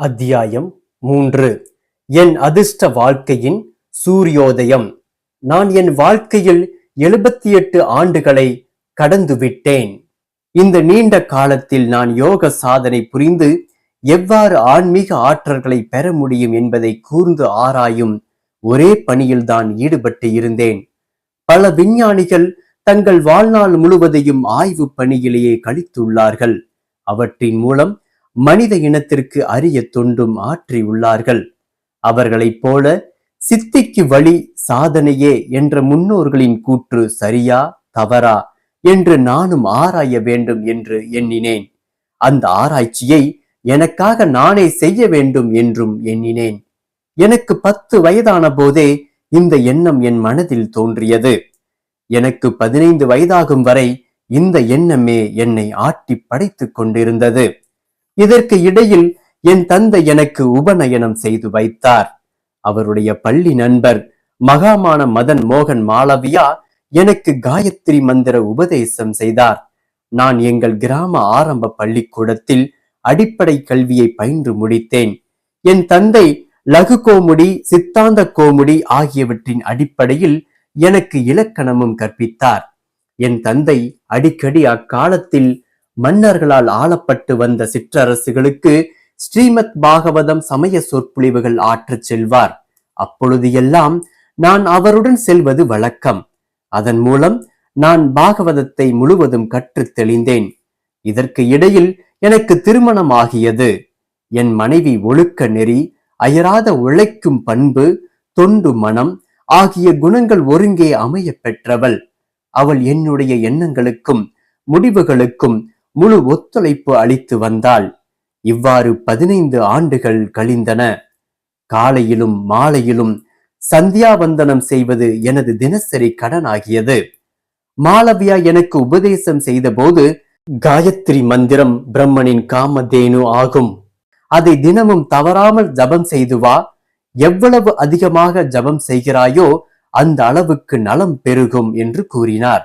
அத்தியாயம் மூன்று. என் அதிர்ஷ்ட வாழ்க்கையின் சூரியோதயம். நான் என் வாழ்க்கையில் எழுபத்தி எட்டு ஆண்டுகளை கடந்து விட்டேன் இந்த நீண்ட காலத்தில் நான் யோக சாதனை புரிந்து எவ்வாறு ஆன்மீக ஆற்றல்களை பெற முடியும் என்பதை கூர்ந்து ஆராயும் ஒரே பணியில்தான் ஈடுபட்டு இருந்தேன். பல விஞ்ஞானிகள் தங்கள் வாழ்நாள் முழுவதையும் ஆய்வு பணியிலேயே கழித்துள்ளார்கள். அவற்றின் மூலம் மனித இனத்திற்கு அரிய தொண்டும் ஆற்றியுள்ளார்கள் அவர்களைப் போல சித்திக்கு வழி சாதனையே என்ற முன்னோர்களின் கூற்று சரியா தவறா என்று நானும் ஆராய வேண்டும் என்று எண்ணினேன். அந்த ஆராய்ச்சியை எனக்காக நானே செய்ய வேண்டும் என்றும் எண்ணினேன். எனக்கு பத்து வயதான போதே இந்த எண்ணம் என் மனதில் தோன்றியது. எனக்கு பதினைந்து வயதாகும் வரை இந்த எண்ணமே என்னை ஆட்டி படைத்துக் கொண்டிருந்தது. இதற்கு இடையில் என் தந்தை எனக்கு உபநயனம் செய்து வைத்தார். அவருடைய பள்ளி நண்பர் மகாமான மதன் மோகன் மாளவியா எனக்கு காயத்ரி மந்திர உபதேசம் செய்தார். நான் எங்கள் கிராம ஆரம்ப பள்ளிக்கூடத்தில் அடிப்படை கல்வியை பயின்று முடித்தேன். என் தந்தை லகு கோமுடி சித்தாந்த கோமுடி ஆகியவற்றின் அடிப்படையில் எனக்கு இலக்கணமும் கற்பித்தார். என் தந்தை அடிக்கடி அக்காலத்தில் மன்னர்களால் ஆளப்பட்டு வந்த சிற்றரசுகளுக்கு ஸ்ரீமத் பாகவதம் சமய சொற்பொழிவுகள் ஆற்றச் செல்வார். அப்பொழுது எல்லாம் நான் அவருடன் செல்வது வழக்கம். அதன் மூலம் நான் பாகவதத்தை முழுவதும் கற்று தெளிந்தேன். இதற்கு இடையில் எனக்கு திருமணம் ஆகியது என் மனைவி ஒழுக்க நெறி அயராத உழைக்கும் பண்பு தொண்டு மனம் ஆகிய குணங்கள் ஒருங்கே அமைய பெற்றவள். அவள் என்னுடைய எண்ணங்களுக்கும் முடிவுகளுக்கும் முழு ஒத்துழைப்பு அளித்து வந்தாள். இவ்வாறு பதினைந்து ஆண்டுகள் கழிந்தன. காலையிலும் மாலையிலும் சந்தியாவந்தனம் செய்வது எனது தினசரி கடனாகியது. மாலவியா எனக்கு உபதேசம் செய்தபோது காயத்ரி மந்திரம் பிரம்மனின் காமதேனு ஆகும். அதை தினமும் தவறாமல் ஜபம் செய்து வா. எவ்வளவு அதிகமாக ஜபம் செய்கிறாயோ அந்த அளவுக்கு நலம் பெருகும் என்று கூறினார்.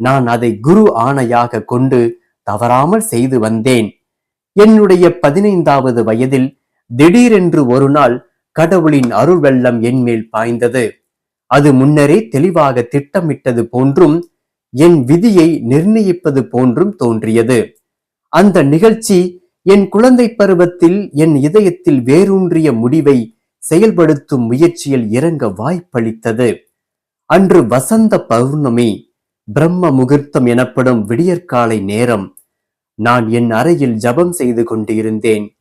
நான் அதை குரு ஆணையாக கொண்டு தவறாமல் செய்து வந்தேன். என்னுடைய பதினைந்தாவது வயதில் திடீரென்று ஒரு நாள் கடவுளின் அருள் வெள்ளம் என்மேல் பாய்ந்தது. அது முன்னரே தெளிவாக திட்டமிட்டது போன்றும் என் விதியை நிர்ணயிப்பது போன்றும் தோன்றியது. அந்த நிகழ்ச்சி என் குழந்தை பருவத்தில் என் இதயத்தில் வேரூன்றிய முடிவை செயல்படுத்தும் முயற்சியில் இறங்க வாய்ப்பளித்தது. அன்று வசந்த பௌர்ணமி பிரம்ம முகூர்த்தம் எனப்படும் விடியற்காலை நேரம். நான் என் அறையில் ஜபம் செய்து கொண்டிருந்தேன்.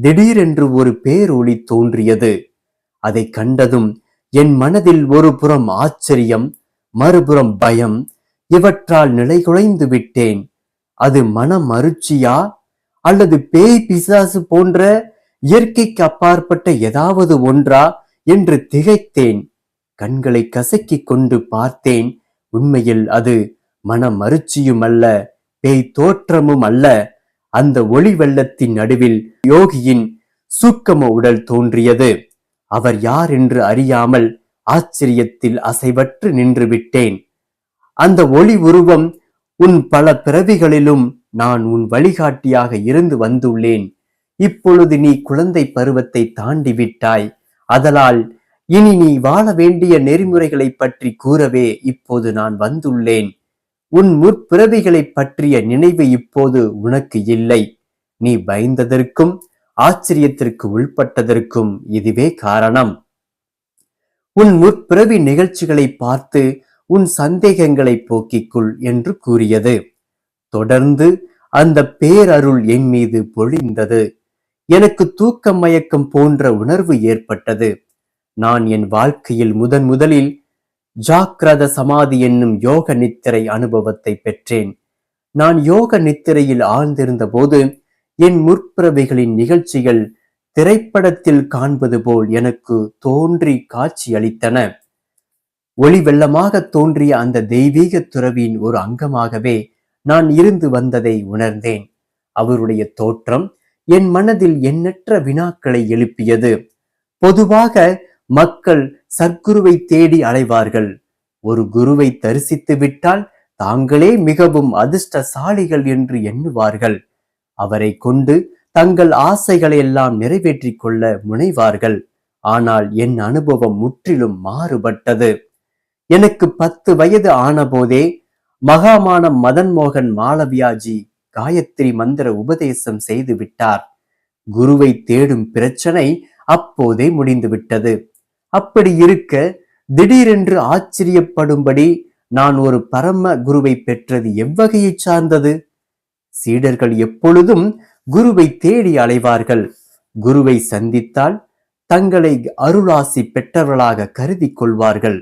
திடீரென்று ஒரு பேரொளி தோன்றியது. அதை கண்டதும் என் மனதில் ஒரு புறம் ஆச்சரியம் மறுபுறம் பயம். இவற்றால் நிலைகுலைந்து விட்டேன். அது மன மருட்சியா அல்லது பேய் பிசாசு போன்ற இயற்கைக்கு அப்பாற்பட்ட ஏதாவது ஒன்றா? என்று திகைத்தேன். கண்களை கசக்கிக் கொண்டு பார்த்தேன். உண்மையில் அது மன மருட்சியும் அல்ல பேய் தோற்றமும் அல்ல அந்த ஒளி வெள்ளத்தின் நடுவில் யோகியின் சூக்கம உடல் தோன்றியது. அவர் யார் என்று அறியாமல் ஆச்சரியத்தில் அசைவற்று நின்று விட்டேன். அந்த ஒளி உருவம் உன் பல பிறவிகளிலும் நான் உன் வழிகாட்டியாக இருந்து வந்துள்ளேன். இப்பொழுது நீ குழந்தை பருவத்தை தாண்டி விட்டாய். அதனால் இனி நீ வாழ வேண்டிய நெறிமுறைகளை பற்றி கூறவே இப்போது நான் வந்துள்ளேன். உன் முற்பிறவிகளை பற்றிய நினைவு இப்போது உனக்கு இல்லை. நீ பயந்ததற்கும் ஆச்சரியத்திற்கு உள்பட்டதற்கும் இதுவே காரணம். உன் முற்பிறவி நிகழ்ச்சிகளை பார்த்து உன் சந்தேகங்களை போக்கிக்குள் என்று கூறியது. தொடர்ந்து அந்த பேரருள் என் மீது பொழிந்தது. எனக்கு தூக்க மயக்கம் போன்ற உணர்வு ஏற்பட்டது. நான் என் வாழ்க்கையில் முதன் முதலில் ஜாக்கிரத சமாதி என்னும் யோக நித்திரை அனுபவத்தை பெற்றேன். நான் யோக நித்திரையில் ஆழ்ந்திருந்த போது என் முற்பிறவிகளின் நிகழ்ச்சிகள் திரைப்படத்தில் காண்பது போல் எனக்கு தோன்றி காட்சி அளித்தன ஒளி வெள்ளமாக தோன்றிய அந்த தெய்வீக துறவியின் ஒரு அங்கமாகவே நான் இருந்து வந்ததை உணர்ந்தேன். அவருடைய தோற்றம் என் மனதில் எண்ணற்ற வினாக்களை எழுப்பியது. பொதுவாக மக்கள் சர்க்குருவை தேடி அலைவார்கள். ஒரு குருவை தரிசித்து விட்டால் தாங்களே மிகவும் அதிர்ஷ்டசாலிகள் என்று எண்ணுவார்கள். அவரை கொண்டு தங்கள் ஆசைகளை எல்லாம் நிறைவேற்றிக் கொள்ள முனைவார்கள். ஆனால் என் அனுபவம் முற்றிலும் மாறுபட்டது. எனக்கு பத்து வயது ஆனபோதே மகாமான மதன் மோகன் மாளவியாஜி காயத்ரி மந்திர உபதேசம் செய்து விட்டார். குருவை தேடும் பிரச்சனை அப்போதே முடிந்துவிட்டது. அப்படி இருக்க திடீரென்று ஆச்சரியப்படும்படி நான் ஒரு பரம குருவை பெற்றது எவ்வகையை சார்ந்தது? சீடர்கள் எப்பொழுதும் குருவை தேடி அலைவார்கள். குருவை சந்தித்தால் தங்களை அருளாசி பெற்றவர்களாக கருதி கொள்வார்கள்.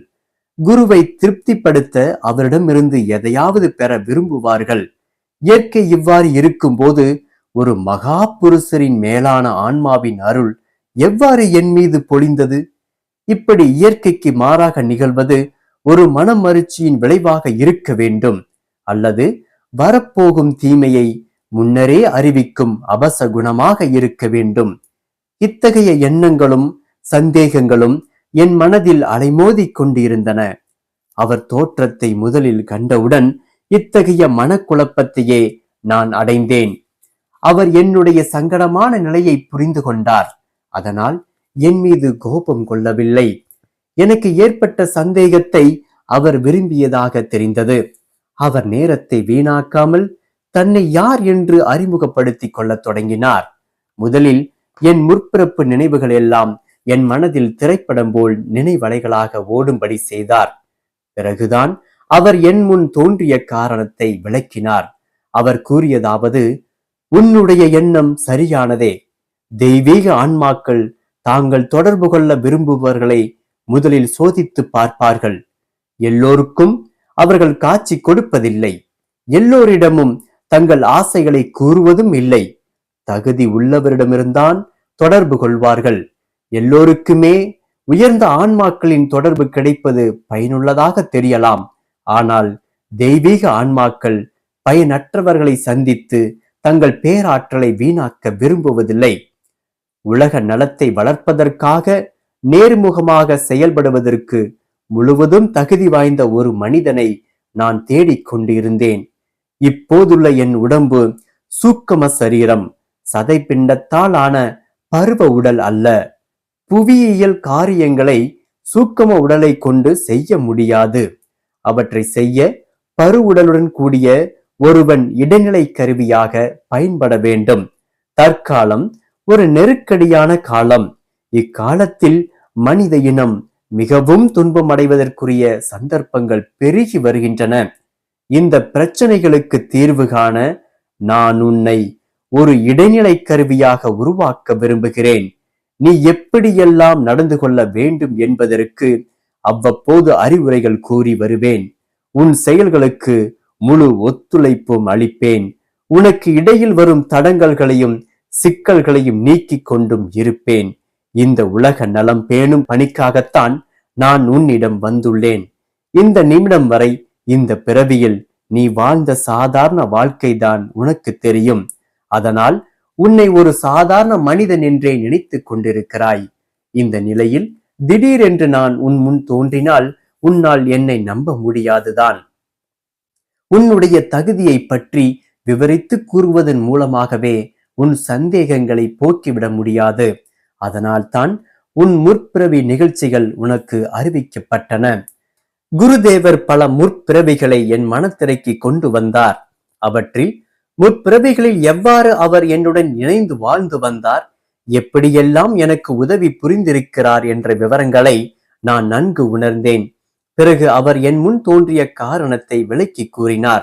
குருவை திருப்திப்படுத்த அவரிடமிருந்து எதையாவது பெற விரும்புவார்கள். இயற்கை இவ்வாறு இருக்கும்போது ஒரு மகா புருஷரின் மேலான ஆன்மாவின் அருள் எவ்வாறு என் மீது பொழிந்தது? இப்படி இயற்கைக்கு மாறாக நிகழ்வது ஒரு மனமருட்சியின் விளைவாக இருக்க வேண்டும். அல்லது வரப்போகும் தீமையை முன்னரே அறிவிக்கும் அபசகுணமாக இருக்க வேண்டும். இத்தகைய எண்ணங்களும் சந்தேகங்களும் என் மனதில் அலைமோதிக் கொண்டிருந்தன. அவர் தோற்றத்தை முதலில் கண்டவுடன் இத்தகைய மனக்குழப்பத்தையே நான் அடைந்தேன். அவர் என்னுடைய சங்கடமான நிலையை புரிந்து கொண்டார். அதனால் என் மீது கோபம் கொள்ளவில்லை. எனக்கு ஏற்பட்ட சந்தேகத்தை அவர் விரும்பியதாக தெரிந்தது. அவர் நேரத்தை வீணாக்காமல் தன்னை யார் என்று அறிமுகப்படுத்திக் கொள்ளத் தொடங்கினார். முதலில் என் முற்பிறப்பு நினைவுகள் எல்லாம் என் மனதில் திரைப்படம் போல் நினைவலைகளாக ஓடும்படி செய்தார். பிறகுதான் அவர் என் முன் தோன்றிய காரணத்தை விளக்கினார். அவர் கூறியதாவது உன்னுடைய எண்ணம் சரியானதே. தெய்வீக ஆன்மாக்கள் தாங்கள் தொடர்பு கொள்ள விரும்புபவர்களை முதலில் சோதித்து பார்ப்பார்கள். எல்லோருக்கும் அவர்கள் காட்சி கொடுப்பதில்லை. எல்லோரிடமும் தங்கள் ஆசைகளை கூறுவதும் இல்லை. தகுதி உள்ளவரிடமிருந்தான் தொடர்பு கொள்வார்கள். எல்லோருக்குமே உயர்ந்த ஆன்மாக்களின் தொடர்பு கிடைப்பது பயனுள்ளதாக தெரியலாம். ஆனால் தெய்வீக ஆன்மாக்கள் பயனற்றவர்களை சந்தித்து தங்கள் பேராற்றலை வீணாக்க விரும்புவதில்லை. உலக நலத்தை வளர்ப்பதற்காக நேர்முகமாக செயல்படுவதற்கு முழுவதும் தகுதி வாய்ந்த ஒரு மனிதனை நான் தேடிக் கொண்டிருந்தேன். இப்போதுள்ள என் உடம்பு சூக்கம சரீரம் சதை பிண்டத்தால் ஆன பருவ உடல் அல்ல. புவியியல் காரியங்களை சூக்கம உடலை கொண்டு செய்ய முடியாது. அவற்றை செய்ய பருவுடலுடன் கூடிய ஒருவன் இடைநிலை கருவியாக பயன்பட வேண்டும். தற்காலம் ஒரு நெருக்கடியான காலம். இக்காலத்தில் மனித இனம் மிகவும் துன்பம் அடைவதற்குரிய சந்தர்ப்பங்கள் பெருகி வருகின்றன. இந்த பிரச்சனைகளுக்கு தீர்வு காண நான் உன்னை ஒரு இடைநிலை கருவியாக உருவாக்க விரும்புகிறேன். நீ எப்படியெல்லாம் நடந்து கொள்ள வேண்டும் என்பதற்கு அவ்வப்போது அறிவுரைகள் கூறி வருவேன். உன் செயல்களுக்கு முழு ஒத்துழைப்பும் அளிப்பேன். உனக்கு இடையில் வரும் தடங்கல்களையும் சிக்கல்களையும் நீக்கிக் கொண்டும் இருப்பேன். இந்த உலக நலம் பேணும் பணிக்காகத்தான் நான் உன்னிடம் வந்துள்ளேன். இந்த நிமிடம் வரை இந்த பிறவியில் நீ வாழ்ந்த சாதாரண வாழ்க்கைதான் உனக்கு தெரியும். அதனால் உன்னை ஒரு சாதாரண மனிதன் என்றே நினைத்துக் கொண்டிருக்கிறாய். இந்த நிலையில் திடீரென்று நான் உன் முன் தோன்றினால் உன்னால் என்னை நம்ப முடியாதுதான். உன்னுடைய தகுதியை பற்றி விவரித்து கூறுவதன் மூலமாகவே உன் சந்தேகங்களை போக்கிவிட முடியாது. அதனால்தான் உன் முற்பிறவி நிகழ்ச்சிகள் உனக்கு அறிவிக்கப்பட்டன. குருதேவர் பல முற்பிறவிகளை என் மனத்திரைக்கு கொண்டு வந்தார். அவற்றில் முற்பிறவிகளில் எவ்வாறு அவர் என்னுடன் இணைந்து வாழ்ந்து வந்தார் எப்படியெல்லாம் எனக்கு உதவி புரிந்திருக்கிறார் என்ற விவரங்களை நான் நன்கு உணர்ந்தேன். பிறகு அவர் என் முன் தோன்றிய காரணத்தை விளக்கி கூறினார்.